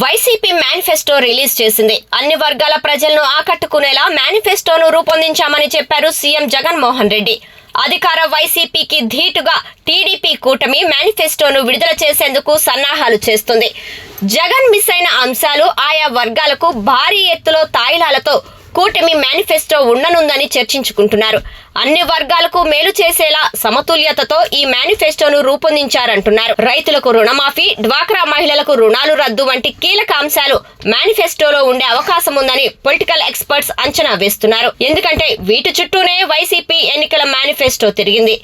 YCP manifesto release చేసింది. అన్ని వర్గాల ప్రజలను ఆకట్టుకునేలా మేనిఫెస్టోను రూపొందించామని చెప్పారు సీఎం జగన్మోహన్ రెడ్డి. అధికార వైసీపీకి ధీటుగా టీడీపీ కూటమి మేనిఫెస్టోను విడుదల చేసేందుకు సన్నాహాలు చేస్తుంది. జగన్ మిస్ అయిన అంశాలు ఆయా వర్గాలకు భారీ ఎత్తులో తాయిలాలతో కూటమి మేనిఫెస్టో ఉండనుందని చర్చించుకుంటున్నారు. అన్ని వర్గాలకు మేలు చేసేలా సమతుల్యతతో ఈ మేనిఫెస్టోను రూపొందించారంటున్నారు. రైతులకు రుణమాఫీ డ్వాక్రా మహిళలకు రుణాలు రద్దు వంటి కీలక అంశాలు మేనిఫెస్టోలో ఉండే అవకాశం ఉందని పొలిటికల్ ఎక్స్పర్ట్స్ అంచనా వేస్తున్నారు. ఎందుకంటే వీటి చుట్టూనే వైసీపీ ఎన్నికల మేనిఫెస్టో తిరిగింది.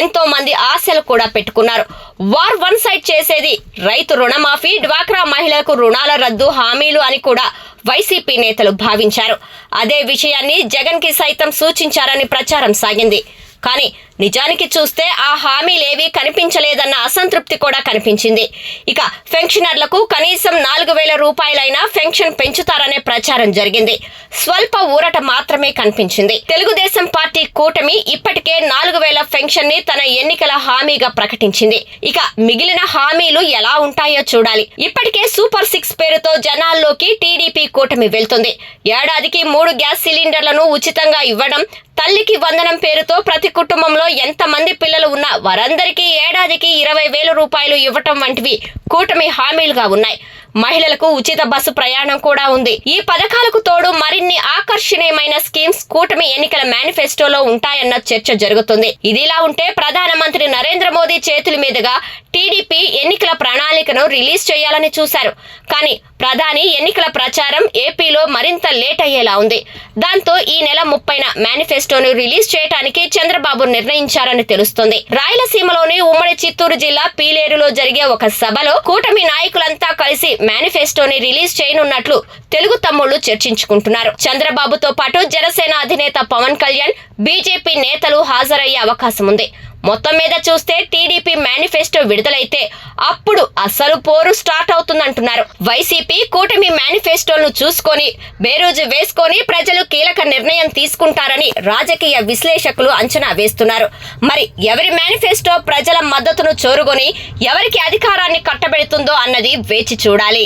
ఎంతో మంది ఆశలు కూడా పెట్టుకున్నారు. వార్ వన్ సైడ్ చేసేది రైతు రుణమాఫీ డ్వాక్రా మహిళలకు రుణాల రద్దు హామీలు అని కూడా వైసీపీ నేతలు భావించారు. అదే విషయాన్ని జగన్కి సైతం సూచించారని ప్రచారం సాగింది. కానీ నిజానికి చూస్తే ఆ హామీలేవీ కనిపించలేదన్న అసంతృప్తి కూడా కనిపించింది. ఇక పెన్షనర్లకు కనీసం నాలుగు వేల రూపాయలైనా పెన్షన్ పెంచుతారనే ప్రచారం జరిగింది. స్వల్ప ఊరట మాత్రమే కనిపించింది. తెలుగుదేశం పార్టీ కూటమి ఇప్పటికే నాలుగు వేల పెన్షన్ని తన ఎన్నికల హామీగా ప్రకటించింది. ఇక మిగిలిన హామీలు ఎలా ఉంటాయో చూడాలి. ఇప్పటికే సూపర్ సిక్స్ పేరుతో జనాల్లోకి టీడీపీ కూటమి వెళ్తుంది. ఏడాదికి మూడు గ్యాస్ సిలిండర్లను ఉచితంగా ఇవ్వడం తల్లికి వందనం పేరుతో ప్రతి కుటుంబంలో ఎంతమంది పిల్లలు ఉన్నా వారందరికీ ఏడాదికి ఇరవై వేల రూపాయలు ఇవ్వటం వంటివి కూటమి హామీలుగా ఉన్నాయి. మహిళలకు ఉచిత బస్సు ప్రయాణం కూడా ఉంది. ఈ పథకాలకు తోడు మరిన్ని ఆకర్షణీయమైన స్కీమ్స్ కూటమి ఎన్నికల మేనిఫెస్టోలో ఉంటాయన్న చర్చ జరుగుతుంది. ఇదిలా ఉంటే ప్రధానమంత్రి నరేంద్ర మోదీ చేతుల మీదుగా టీడీపీ ఎన్నికల ప్రణాళికను రిలీజ్ చేయాలని చూశారు. కానీ ప్రధాని ఎన్నికల ప్రచారం ఏపీలో మరింత లేట్ అయ్యేలా ఉంది. దాంతో ఈ నెల ముప్పైన మేనిఫెస్టోను రిలీజ్ చేయడానికి చంద్రబాబు నిర్ణయించారని తెలుస్తుంది. రాయలసీమలోని ఉమ్మడి చిత్తూరు జిల్లా పీలేరులో జరిగే ఒక సభలో కూటమి నాయకులంతా కలిసి మేనిఫెస్టోని రిలీజ్ చేయనున్నట్లు తెలుగు తమ్ముళ్ళు చర్చించుకుంటున్నారు. చంద్రబాబుతో పాటు జనసేన అధినేత పవన్ కళ్యాణ్ బీజేపీ నేతలు హాజరయ్యే అవకాశం ఉంది మొత్తం మీద చూస్తే టీడీపీ మేనిఫెస్టో విడుదలైతే అప్పుడు అసలు పోరు స్టార్ట్ అవుతుందంటున్నారు. వైసీపీ కూటమి మేనిఫెస్టోను చూసుకొని బేరోజు వేసుకొని ప్రజలు కీలక నిర్ణయం తీసుకుంటారని రాజకీయ విశ్లేషకులు అంచనా వేస్తున్నారు. మరి ఎవరి మేనిఫెస్టో ప్రజల మద్దతును చోరుకొని ఎవరికి అధికారాన్ని కట్టబెడుతుందో అన్నది వేచి చూడాలి.